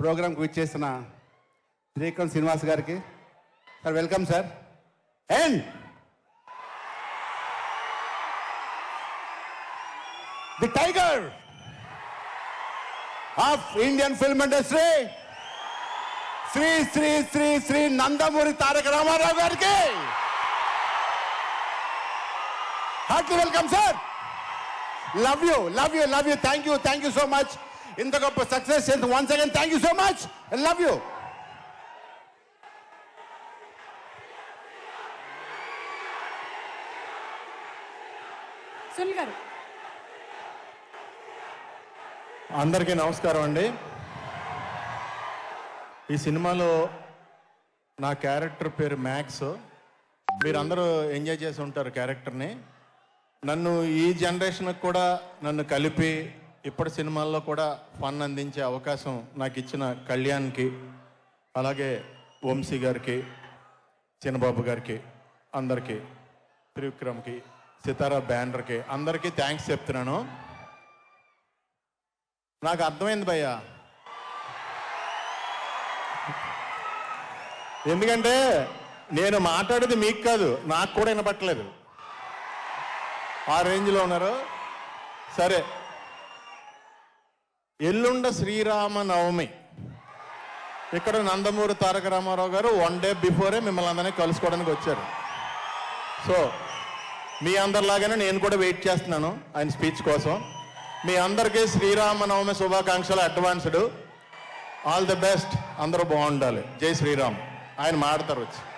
ప్రోగ్రామ్కి విచ్చేసిన శ్రీకాంత్ శ్రీనివాస్ గారికి. Sir welcome sir. And the tiger of Indian film industry Sri Sri Sri Sri Nandamuri Taraka Ramarao గారికి. Heartly welcome sir love you love you love you thank you thank you so much ఇంత గొప్ప success once again thank you so much love you Sunil గారు. అందరికీ నమస్కారం అండి. ఈ సినిమాలో నా క్యారెక్టర్ పేరు మ్యాక్స్ మీరందరూ ఎంజాయ్ చేసి ఉంటారు క్యారెక్టర్ని. నన్ను ఈ జనరేషన్కి కూడా నన్ను కలిపి ఇప్పటి సినిమాల్లో కూడా ఫన్ అందించే అవకాశం నాకు ఇచ్చిన కళ్యాణ్కి అలాగే వంశీ గారికి చిన్నబాబు గారికి అందరికీ త్రివిక్రమ్కి సితారా బ్యానర్కి అందరికీ థ్యాంక్స్ చెప్తున్నాను. నాకు అర్థమైంది భయ్యా. ఎందుకంటే నేను మాట్లాడేది మీకు కాదు నాకు కూడా వినపట్టలేదు. ఆ రేంజ్లో ఉన్నారు. సరే ఎల్లుండ శ్రీరామ నవమి ఇక్కడ నందమూరి తారక రామారావు గారు వన్ డే బిఫోరే మిమ్మల్ని అందరినీ కలుసుకోవడానికి వచ్చారు. సో మీ అందరిలాగానే నేను కూడా వెయిట్ చేస్తున్నాను ఆయన స్పీచ్ కోసం. మీ అందరికీ శ్రీరామనవమి శుభాకాంక్షలు అడ్వాన్స్డ్. All the best. అందరూ బాగుండాలి. జై శ్రీరామ్. ఆయన మాడతారు వచ్చి.